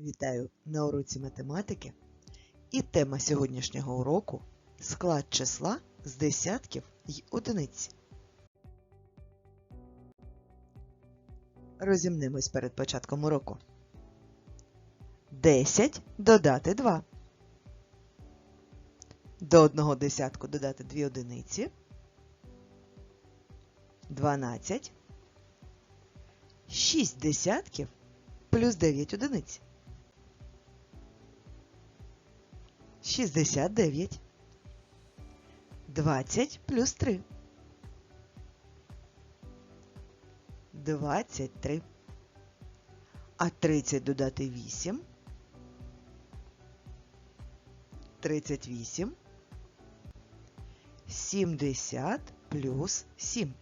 Вітаю на уроці математики. І тема сьогоднішнього уроку склад числа з десятків й одиниць. Розімнимось перед початком уроку. 10 додати 2. До одного десятку додати 2 одиниці. 12. 6 десятків плюс 9 одиниць. 69. 20 плюс 3. 23. А 30 додати 8. 38. 70 плюс 7.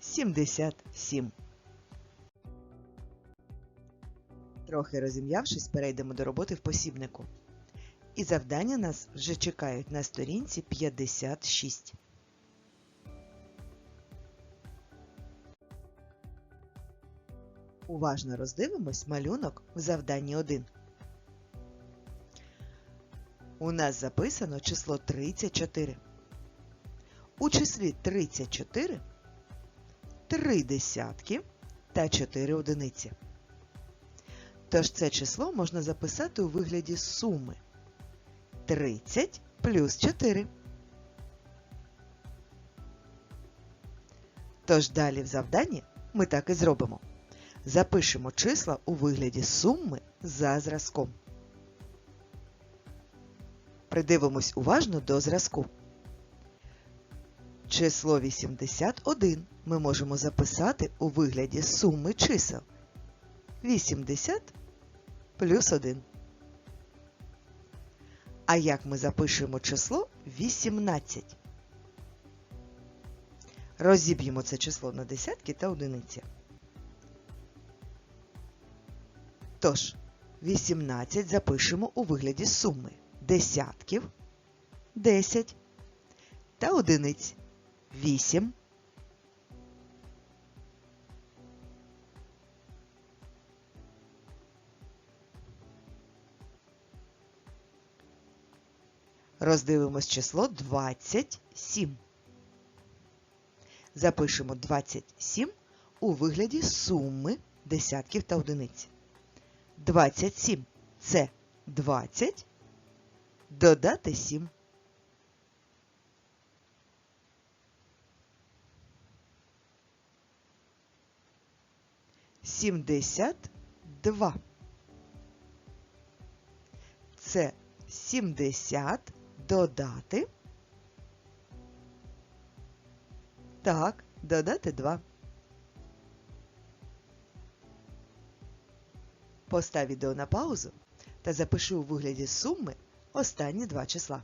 77. Трохи розім'явшись, перейдемо до роботи в посібнику. І завдання нас вже чекають на сторінці 56. Уважно роздивимось малюнок в завданні 1. У нас записано число 34. У числі 34 три десятки та 4 одиниці. Тож це число можна записати у вигляді суми 30 плюс 4. Тож далі в завданні ми так і зробимо. Запишемо числа у вигляді суми за зразком. Придивимось уважно до зразку. Число 81 ми можемо записати у вигляді суми чисел 80 плюс 1. А як ми запишемо число 18? Розіб'ємо це число на десятки та одиниці. Тож, 18 запишемо у вигляді суми десятків 10 та одиниць 8. Роздивимось число 27. Запишемо 27 у вигляді суми десятків та одиниць. 27 це 20, додати 7. Сімдесят два. Це сімдесят додати. Так, додати 2. Постав відео на паузу та запиши у вигляді суми останні два числа.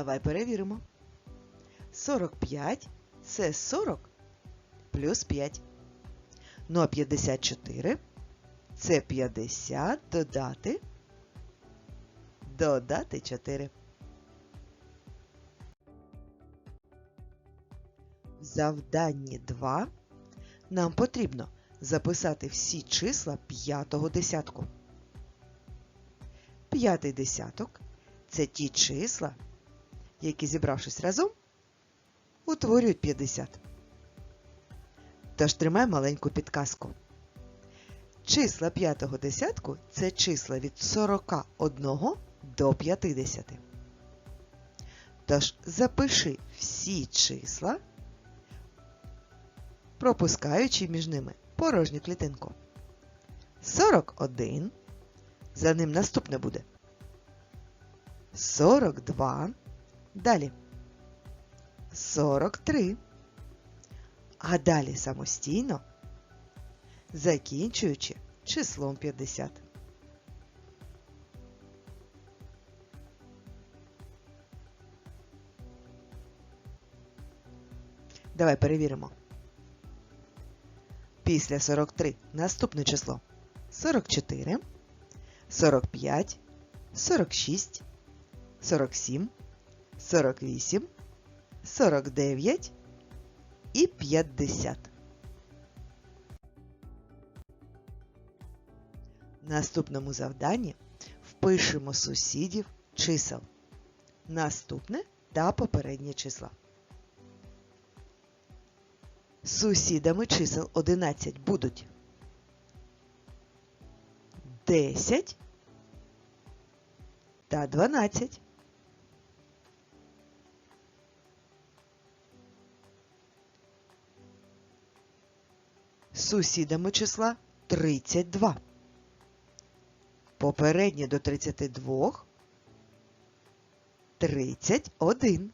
Давай перевіримо. 45 це 40 плюс 5. Ну а 54 це 50 додати. Додати 4. В завданні 2 нам потрібно записати всі числа п'ятого десятку. П'ятий десяток це ті числа, які, зібравшись разом, утворюють 50. Тож тримай маленьку підказку. Числа п'ятого десятку це числа від 41 до 50. Тож запиши всі числа, пропускаючи між ними порожню клітинку. 41. За ним наступне буде. 42. Далі 43. А далі самостійно, закінчуючи числом 50. Давай перевіримо. Після 43 наступне число 44, 45, 46, 47, 48, 49 і 50. В наступному завданні впишемо сусідів чисел. Наступне та попереднє числа. Сусідами чисел 11 будуть 10 та 12. Сусідами числа 32. Попереднє до 32 31.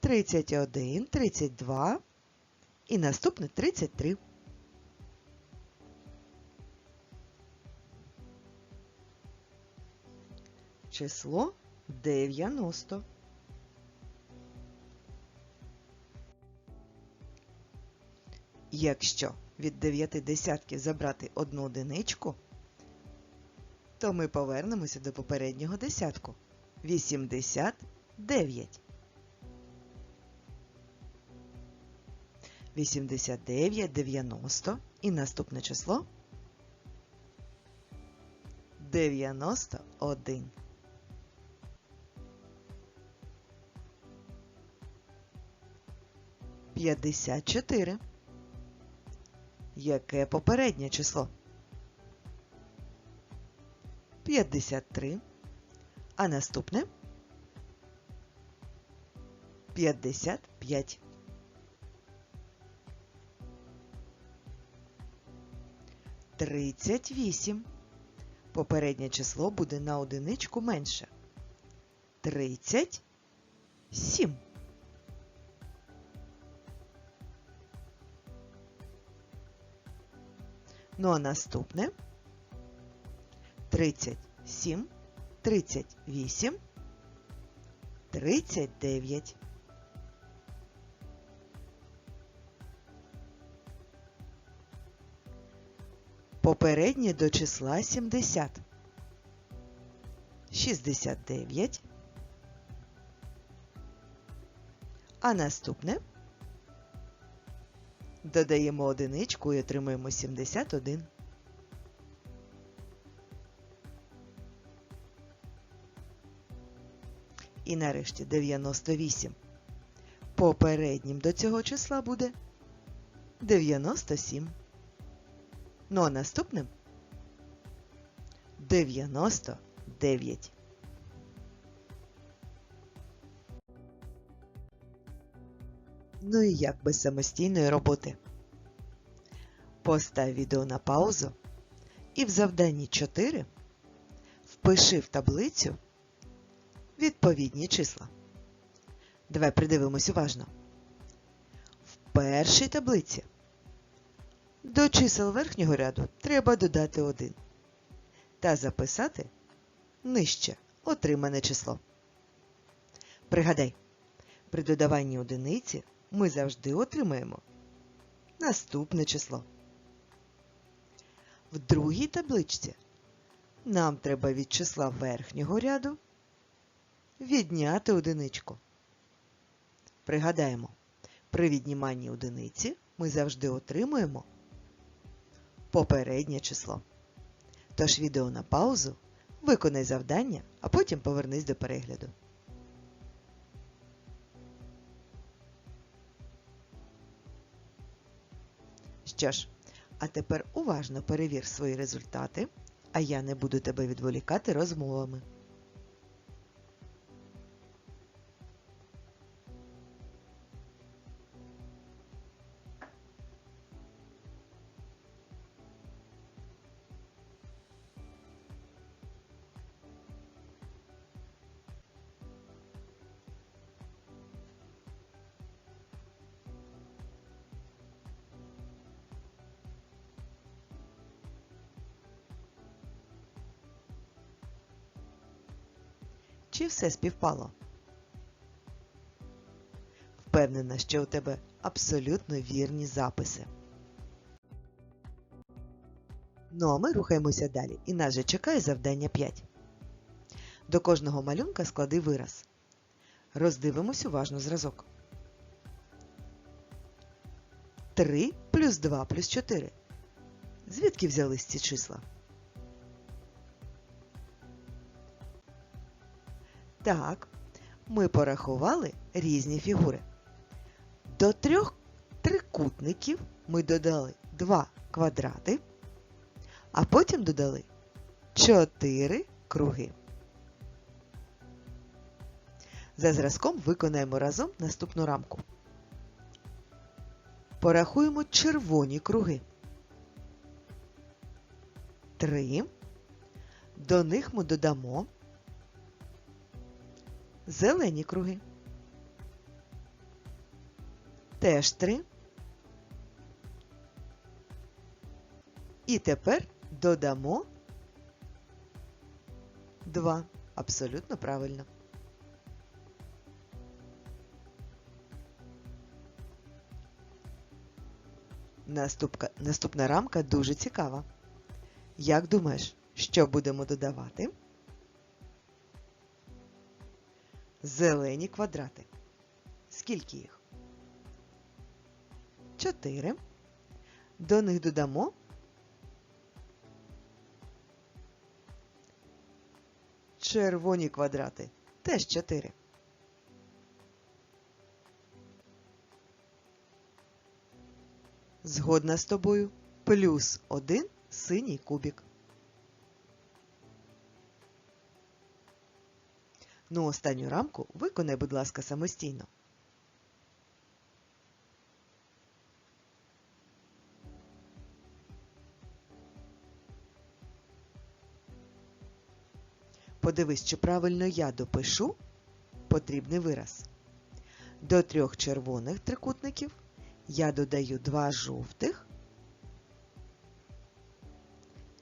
31, 32 і наступне 33. Число 90. Якщо від 9 десятків забрати одну одиничку, то ми повернемося до попереднього десятку. 89. 89, 90 і наступне число 91. П'ятдесят чотири. Яке попереднє число? 53. А наступне 55. Тридцять вісім. Попереднє число буде на одиничку менше. Тридцять сім. Ну а наступне 37, 38, 39. Попереднє до числа 70. 69. А наступне додаємо одиничку і отримуємо 71. І нарешті 98. Попереднім до цього числа буде 97. Ну а наступним 99. Ну і як без самостійної роботи? Постав відео на паузу і в завданні 4 впиши в таблицю відповідні числа. Давай придивимось уважно. В першій таблиці до чисел верхнього ряду треба додати 1 та записати нижче отримане число. Пригадай, при додаванні одиниці ми завжди отримаємо наступне число. В другій табличці нам треба від числа верхнього ряду відняти одиничку. Пригадаємо, при відніманні одиниці ми завжди отримуємо попереднє число. Тож відео на паузу, виконай завдання, а потім повернись до перегляду. Що ж, а тепер уважно перевір свої результати, а я не буду тебе відволікати розмовами. Все співпало? Впевнена, що у тебе абсолютно вірні записи. Ну а ми рухаємося далі, і нас же чекає завдання 5. До кожного малюнка склади вираз. Роздивимось уважно зразок. 3 плюс 2 плюс 4. Звідки взялись ці числа? Так, ми порахували різні фігури. До трьох трикутників ми додали 2 квадрати, а потім додали 4 круги. За зразком виконаємо разом наступну рамку. Порахуємо червоні круги. 3. До них ми додамо зелені круги. Теж 3. І тепер додамо 2. Абсолютно правильно. Наступка, наступна рамка дуже цікава. Як думаєш, що будемо додавати? Зелені квадрати. Скільки їх? Чотири. До них додамо червоні квадрати. Теж чотири. Згодна з тобою. Плюс один синій кубік. Ну, останню рамку виконай, будь ласка, самостійно. Подивись, чи правильно я допишу потрібний вираз. До трьох червоних трикутників я додаю два жовтих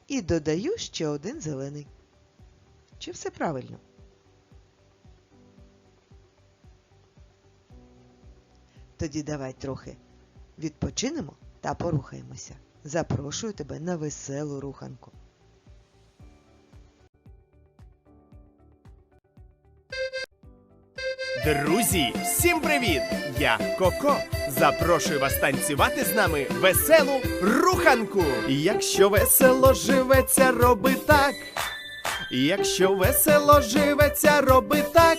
і додаю ще один зелений. Чи все правильно? Тоді давай трохи відпочинемо та порухаємося. Запрошую тебе на веселу руханку. Друзі, всім привіт! Я Коко. Запрошую вас танцювати з нами веселу руханку. Якщо весело живеться, роби так. Якщо весело живеться, роби так.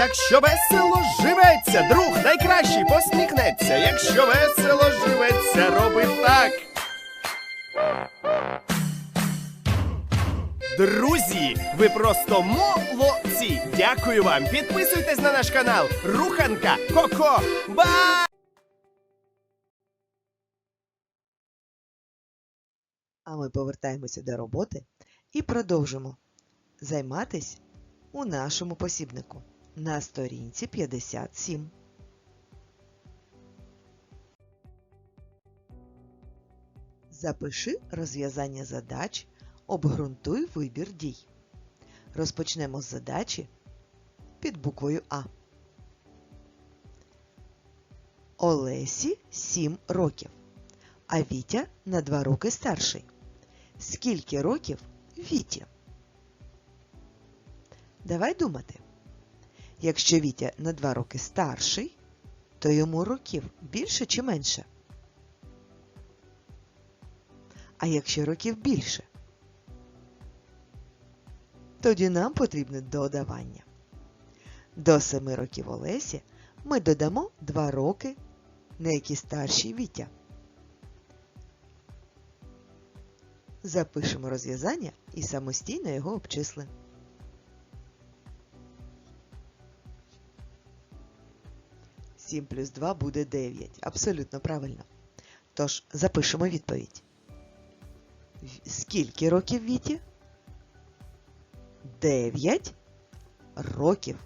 Якщо весело живеться, друг найкращий посміхнеться. Якщо весело живеться, роби так. Друзі, ви просто молодці! Дякую вам! Підписуйтесь на наш канал Руханка Коко. Бай! А ми повертаємося до роботи і продовжимо займатись у нашому посібнику на сторінці 57. Запиши розв'язання задач, обґрунтуй вибір дій. Розпочнемо з задачі під буквою А. Олесі 7 років, а Вітя на 2 роки старший. Скільки років Віті? Давай думати. Якщо Вітя на 2 роки старший, то йому років більше чи менше? А якщо років більше? Тоді нам потрібне додавання. До 7 років Олесі ми додамо 2 роки, на які старші Вітя. Запишемо розв'язання і самостійно його обчислимо. Сім плюс 2 буде 9. Абсолютно правильно. Тож запишемо відповідь. Скільки років Віті? 9 років.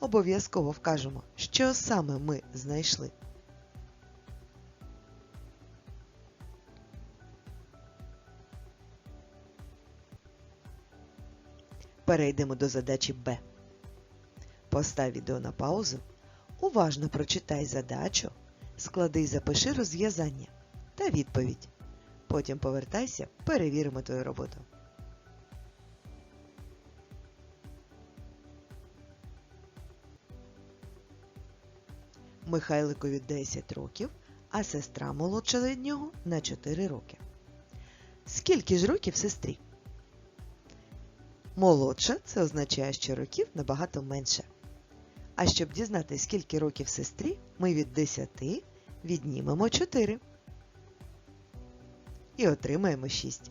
Обов'язково вкажемо, що саме ми знайшли. Перейдемо до задачі Б. Постав відео на паузу. Уважно прочитай задачу, склади і запиши розв'язання та відповідь. Потім повертайся, перевіримо твою роботу. Михайликові 10 років, а сестра молодша від нього на 4 роки. Скільки ж років сестрі? Молодша це означає, що років набагато менше. А щоб дізнатися, скільки років сестрі, ми від 10 віднімемо 4 і отримаємо 6.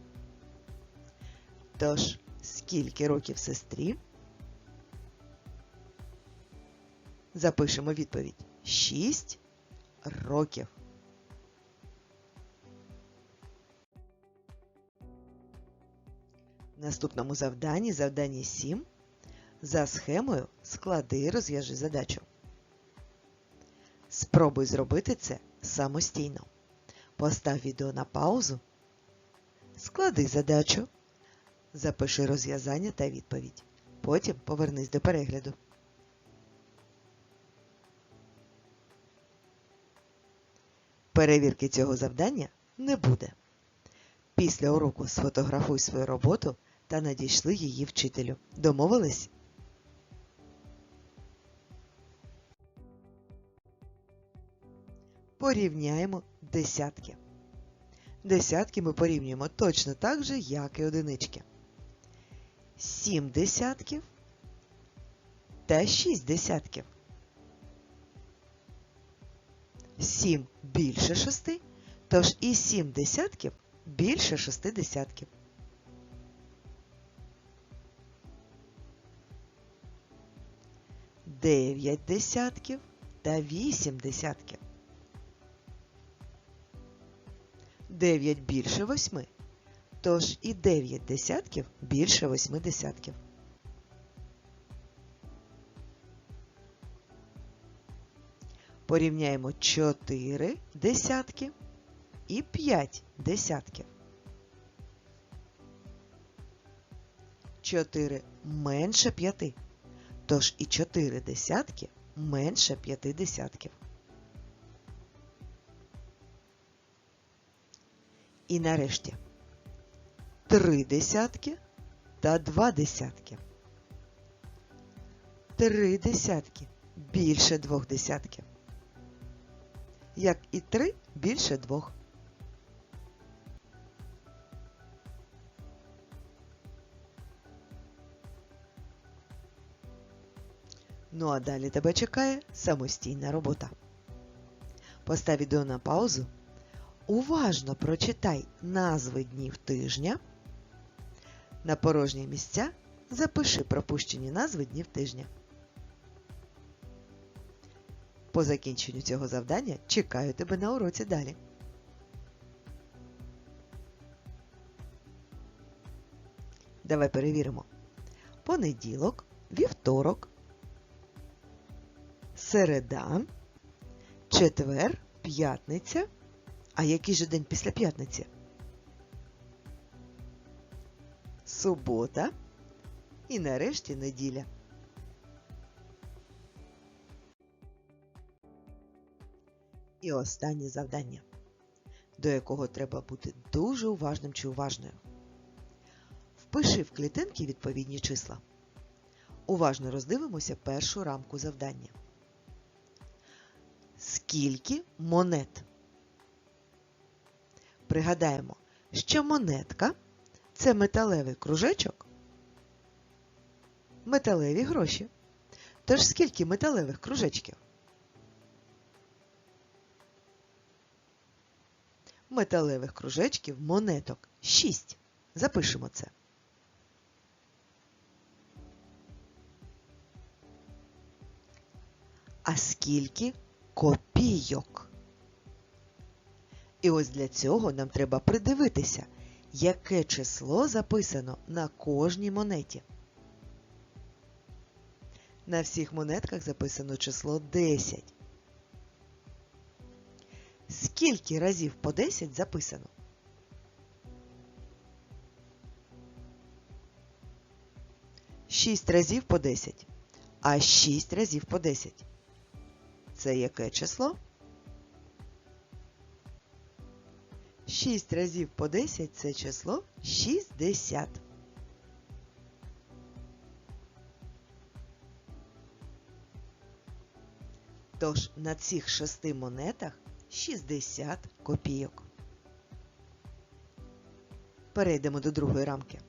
Тож, скільки років сестрі? Запишемо відповідь. 6 років. В наступному завданні, завданні 7, за схемою склади і розв'яжи задачу. Спробуй зробити це самостійно. Постав відео на паузу. Склади задачу. Запиши розв'язання та відповідь. Потім повернись до перегляду. Перевірки цього завдання не буде. Після уроку сфотографуй свою роботу та надійшли її вчителю. Домовились? Порівняємо десятки. Десятки ми порівнюємо точно так же, як і одинички. Сім десятків та шість десятків. Сім більше шести, тож і сім десятків більше шести десятків. Дев'ять десятків та вісім десятків. Дев'ять більше восьми, тож і дев'ять десятків більше восьми десятків. Порівняємо 4 десятки і 5 десятків. 4 менше 5, тож і 4 десятки менше 5 десятків. І нарешті 3 десятки та 2 десятки. 3 десятки більше 2 десятків як і 3 більше 2. Ну а далі тебе чекає самостійна робота. Постав відео на паузу. Уважно прочитай назви днів тижня. На порожні місця запиши пропущені назви днів тижня. По закінченню цього завдання чекаю тебе на уроці далі. Давай перевіримо. Понеділок, вівторок, середа, четвер, п'ятниця. А який же день після п'ятниці? Субота і нарешті неділя. І останнє завдання, до якого треба бути дуже уважним чи уважною. Впиши в клітинки відповідні числа. Уважно роздивимося першу рамку завдання. Скільки монет? Пригадаємо, що монетка це металевий кружечок, металеві гроші. Тож скільки металевих кружечків? Металевих кружечків монеток 6. Запишемо це. А скільки копійок? І ось для цього нам треба придивитися, яке число записано на кожній монеті. На всіх монетках записано число 10. Скільки разів по 10 записано? Шість разів по 10. А 6 разів по 10. Це яке число? 6 разів по 10 це число 60. Тож на цих шести монетах 60 копійок. Перейдемо до другої рамки.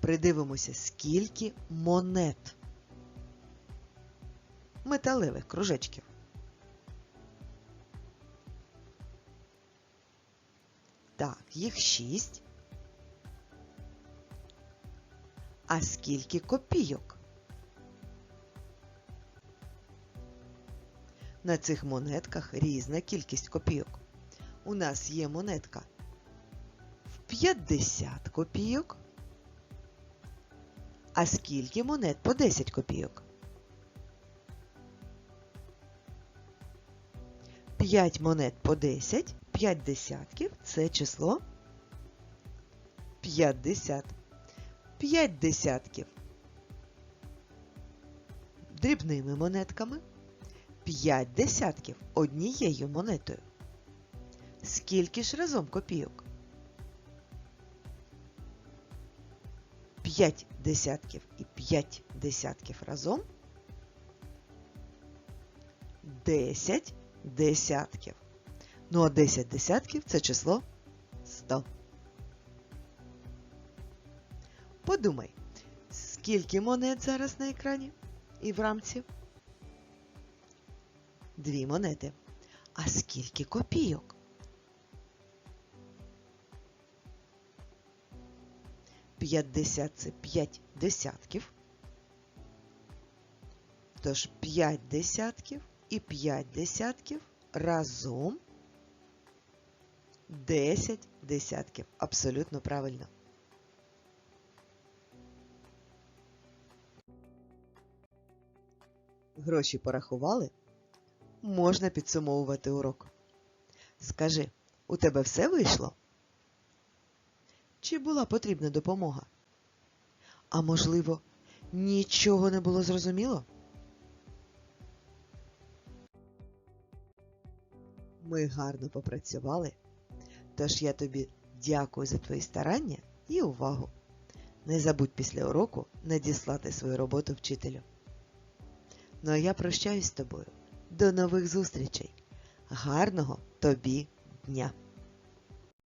Придивимося, скільки монет. Металевих кружечків. Так, їх 6. А скільки копійок? На цих монетках різна кількість копійок. У нас є монетка в 50 копійок. А скільки монет по 10 копійок? 5 монет по 10, 5 десятків це число 50. 5 десятків дрібними монетками. 5 десятків однією монетою. Скільки ж разом копійок? 5 десятків і 5 десятків разом. 10 десятків. Ну а 10 десятків це число 100. Подумай, скільки монет зараз на екрані і в рамці? Дві монети. А скільки копійок? П'ятдесят це п'ять десятків. Тож п'ять десятків і п'ять десятків разом десять десятків. Абсолютно правильно. Гроші порахували? можна підсумовувати урок. Скажи, у тебе все вийшло? Чи була потрібна допомога? А можливо, нічого не було зрозуміло? Ми гарно попрацювали, тож я тобі дякую за твої старання і увагу. Не забудь після уроку надіслати свою роботу вчителю. Ну а я прощаюсь з тобою. До нових зустрічей. Гарного тобі дня!